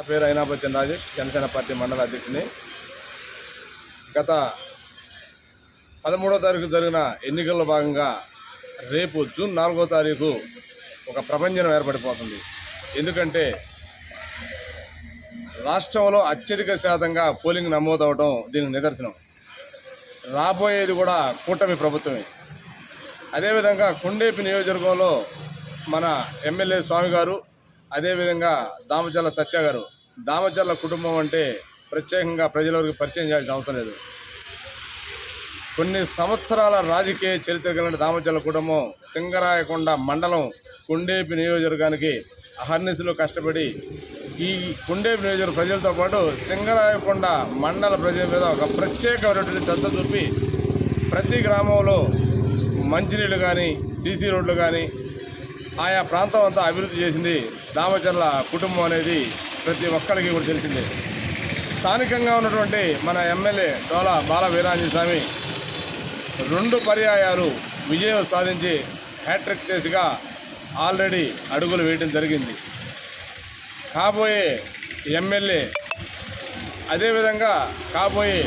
నా పేరు అయినాబచ్చన్ రాజేష్ జనసేన పార్టీ మండల అధ్యక్షుని గత పదమూడో తారీఖు జరిగిన ఎన్నికల్లో భాగంగా రేపు జూన్ నాలుగో తారీఖు ఒక ప్రపంచం ఏర్పడిపోతుంది. ఎందుకంటే రాష్ట్రంలో అత్యధిక శాతంగా పోలింగ్ నమోదవడం దీనికి నిదర్శనం. రాబోయేది కూడా కూటమి ప్రభుత్వమే. అదేవిధంగా కొండేపి నియోజకవర్గంలో మన ఎమ్మెల్యే స్వామి గారు అదేవిధంగా దామచర్ల సత్య గారు. దామచర్ల కుటుంబం అంటే ప్రత్యేకంగా ప్రజలవరకు పరిచయం చేయాల్సిన అవసరం లేదు. కొన్ని సంవత్సరాల రాజకీయ చరిత్ర కలిగిన దామచర్ల కుటుంబం సింగరాయకొండ మండలం కొండేపి నియోజకవర్గానికి అహర్నిశలు కష్టపడి ఈ కొండేపి నియోజకవర్గ ప్రజలతో పాటు సింగరాయకొండ మండల ప్రజల మీద ఒక ప్రత్యేకమైనటువంటి శ్రద్ధ చూపి ప్రతి గ్రామంలో మంచినీళ్ళు కానీ సీసీ రోడ్లు కానీ ఆయా ప్రాంతం అంతా అభివృద్ధి చేసింది. దామచర్ల కుటుంబం అనేది ప్రతి ఒక్కరికి కూడా తెలిసిందే. స్థానికంగా ఉన్నటువంటి మన ఎమ్మెల్యే డోలా బాల వీరాంజన స్వామి రెండు పర్యాయాలు విజయం సాధించి హ్యాట్రిక్ చేసిగా ఆల్రెడీ అడుగులు వేయడం జరిగింది. కాబోయే ఎమ్మెల్యే అదేవిధంగా కాబోయే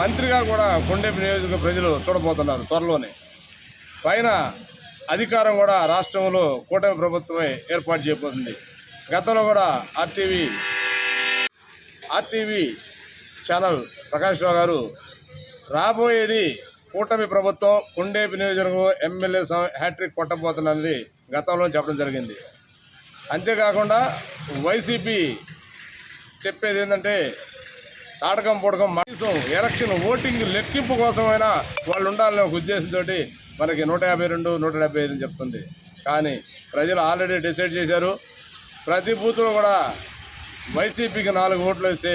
మంత్రిగా కూడా కొండేపి నియోజక ప్రజలు చూడబోతున్నారు త్వరలోనే. పైన అధికారం కూడా రాష్ట్రంలో కూటమి ప్రభుత్వమే ఏర్పాటు చేయబోతుంది. గతంలో కూడా RTV RTV channel Prakash Rao గారు రాబోయేది కూటమి ప్రభుత్వం కొండేపి నియోజకవర్గం ఎమ్మెల్యే హ్యాట్రిక్ కొట్టబోతున్నది గతంలో చెప్పడం జరిగింది. అంతేకాకుండా వైసీపీ చెప్పేది ఏంటంటే తాటకం పొడకం కనీసం ఎలక్షన్ ఓటింగ్ లెక్కింపు కోసమైనా వాళ్ళు ఉండాలనే ఒక ఉద్దేశంతో మనకి నూట యాభై రెండు నూట డెబ్బై ఐదు అని చెప్తుంది. కానీ ప్రజలు ఆల్రెడీ డిసైడ్ చేశారు. ప్రతి బూత్లో కూడా వైసీపీకి నాలుగు ఓట్లు వేస్తే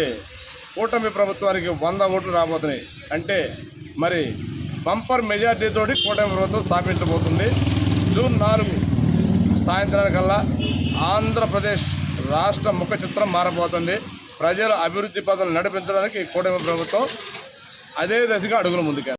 కూటమి ప్రభుత్వానికి వంద ఓట్లు రాబోతున్నాయి. అంటే మరి బంపర్ మెజార్టీతోటి కూటమి ప్రభుత్వం స్థాపించబోతుంది. జూన్ నాలుగు సాయంత్రానికల్లా ఆంధ్రప్రదేశ్ రాష్ట్ర ముఖ చిత్రం మారబోతుంది. ప్రజల అభివృద్ధి పథకాలు నడిపించడానికి కూటమి ప్రభుత్వం అదే దశగా అడుగులు ముందుకు